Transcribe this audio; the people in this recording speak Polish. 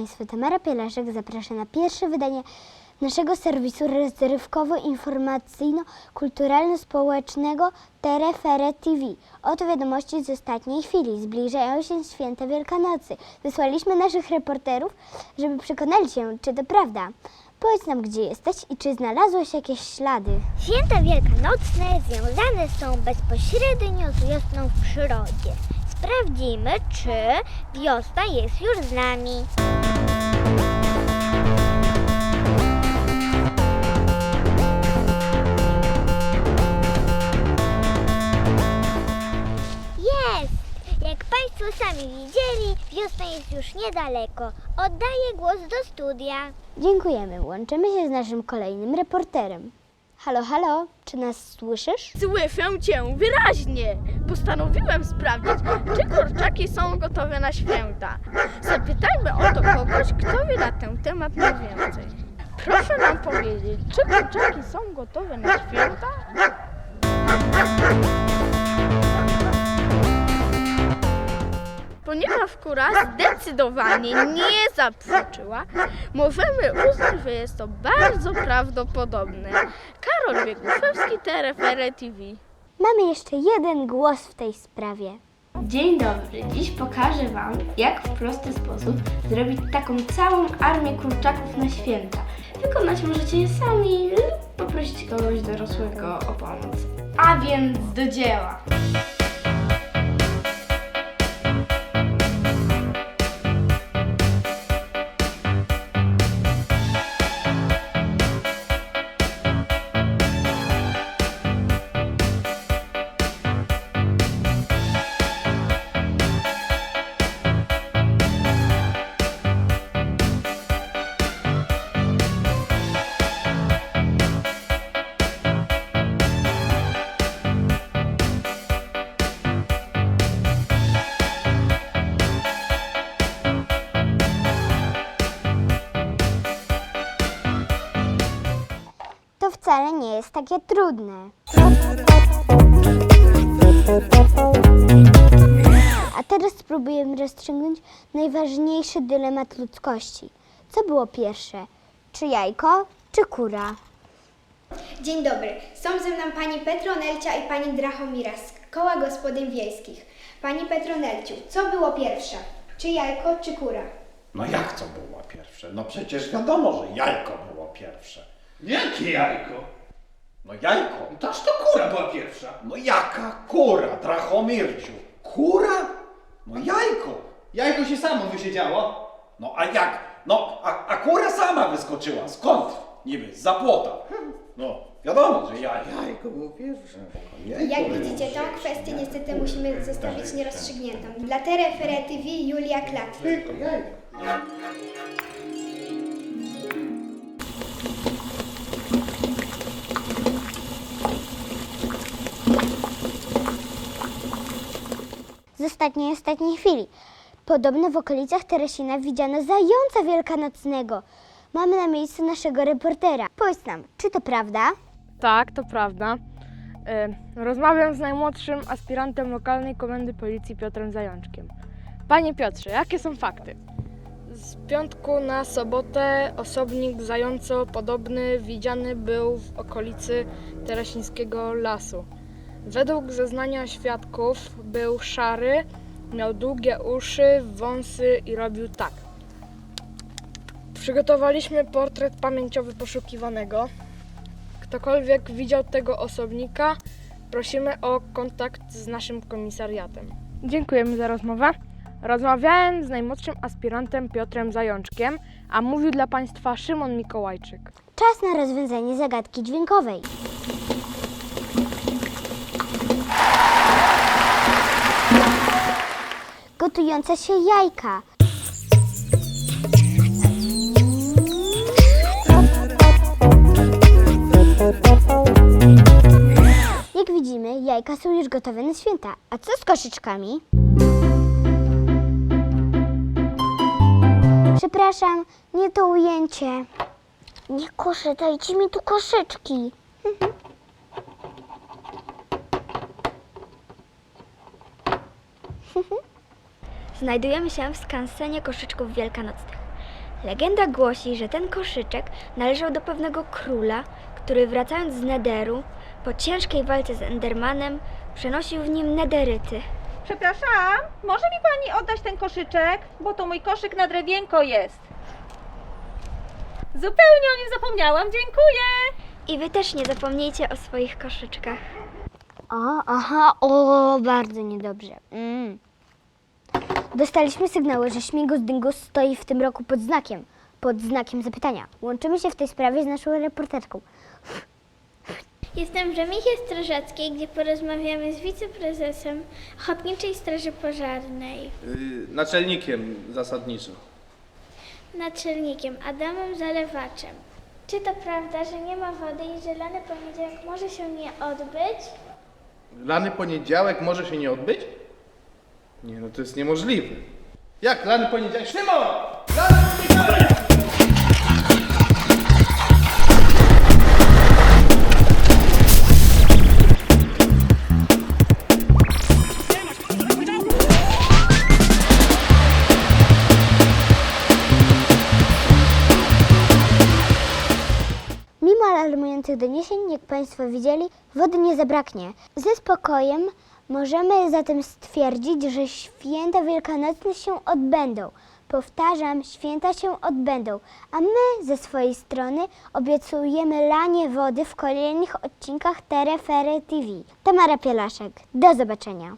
Państwa, Tamara Pielaszek zaprasza na pierwsze wydanie naszego serwisu rozrywkowo-informacyjno-kulturalno-społecznego Terefere TV. Oto wiadomości z ostatniej chwili. Zbliżają się święta Wielkanocy. Wysłaliśmy naszych reporterów, żeby przekonali się, czy to prawda. Powiedz nam, gdzie jesteś i czy znalazłeś jakieś ślady. Święta wielkanocne związane są bezpośrednio z wiosną w przyrodzie. Sprawdzimy, czy wiosna jest już z nami. Jak Państwo sami widzieli, wiosna jest już niedaleko. Oddaję głos do studia. Dziękujemy. Łączymy się z naszym kolejnym reporterem. Halo, halo, czy nas słyszysz? Słyszę cię wyraźnie. Postanowiłem sprawdzić, czy kurczaki są gotowe na święta. Zapytajmy o to kogoś, kto wie na ten temat najwięcej. Proszę nam powiedzieć, czy kurczaki są gotowe na święta? Ponieważ kura zdecydowanie nie zaprzeczyła, możemy uznać, że jest to bardzo prawdopodobne. Karol Bieguszawski, TRFR TV. Mamy jeszcze jeden głos w tej sprawie. Dzień dobry, dziś pokażę Wam, jak w prosty sposób zrobić taką całą armię kurczaków na święta. Wykonać możecie je sami lub poprosić kogoś dorosłego o pomoc. A więc do dzieła! Jest takie trudne. A teraz spróbujemy rozstrzygnąć najważniejszy dylemat ludzkości. Co było pierwsze? Czy jajko, czy kura? Dzień dobry. Są ze mną pani Petronelcia i pani Drachomira z Koła Gospodyń Wiejskich. Pani Petronelciu, co było pierwsze? Czy jajko, czy kura? No jak co było pierwsze? No przecież wiadomo, że jajko było pierwsze. Jakie jajko? No jajko. Toż to kura była pierwsza. No jaka kura, Drachomirciu? Kura? No jajko. Jajko się samo wysiedziało. No a jak? No a, a kura sama wyskoczyła. Skąd? Niby, z zapłota. No wiadomo, że jaj, jajko było pierwsze. Jajko Jak widzicie, tą kwestię niestety musimy zostawić nierozstrzygniętą. Dla TV Julia Klat. Tylko jajko. Z ostatniej, ostatniej chwili. Podobno w okolicach Teresina widziano zająca wielkanocnego. Mamy na miejscu naszego reportera. Powiedz nam, czy to prawda? Tak, to prawda. E, Rozmawiam z najmłodszym aspirantem lokalnej komendy policji Piotrem Zajączkiem. Panie Piotrze, jakie są fakty? Z piątku na sobotę osobnik zająco podobny widziany był w okolicy Teresińskiego Lasu. Według zeznania świadków był szary, miał długie uszy, wąsy i robił tak. Przygotowaliśmy portret pamięciowy poszukiwanego. Ktokolwiek widział tego osobnika, prosimy o kontakt z naszym komisariatem. Dziękujemy za rozmowę. Rozmawiałem z najmłodszym aspirantem Piotrem Zajączkiem, a mówił dla Państwa Szymon Mikołajczyk. Czas na rozwiązanie zagadki dźwiękowej. Gotujące się jajka. Jak widzimy, jajka są już gotowe na święta. A co z koszyczkami? Przepraszam, nie to ujęcie. Nie koszę, dajcie mi tu koszyczki. Znajdujemy się w skansenie koszyczków wielkanocnych. Legenda głosi, że ten koszyczek należał do pewnego króla, który wracając z Nederu po ciężkiej walce z Endermanem przenosił w nim nederyty. Przepraszam, może mi pani oddać ten koszyczek? Bo to mój koszyk na drewienko jest. Zupełnie o nim zapomniałam, dziękuję. I wy też nie zapomnijcie o swoich koszyczkach. O, aha, o, bardzo niedobrze. Mm. Dostaliśmy sygnały, że Śmigus Dyngus stoi w tym roku pod znakiem, pod znakiem zapytania. Łączymy się w tej sprawie z naszą reporterką. Jestem w Remichie Strażackiej, gdzie porozmawiamy z wiceprezesem Ochotniczej Straży Pożarnej, Yy, naczelnikiem zasadniczym. naczelnikiem Adamem Zalewaczem. Czy to prawda, że nie ma wody i że lany poniedziałek może się nie odbyć? Lany poniedziałek może się nie odbyć? Nie, no to jest niemożliwe. Jak lany poniedziałek? Szymon! Lany poniedziałek! Mimo alarmujących doniesień, jak Państwo widzieli, wody nie zabraknie. Ze spokojem możemy zatem stwierdzić, że święta wielkanocne się odbędą. Powtarzam, święta się odbędą, a my ze swojej strony obiecujemy lanie wody w kolejnych odcinkach Terefery TV. Tamara Pielaszek, do zobaczenia.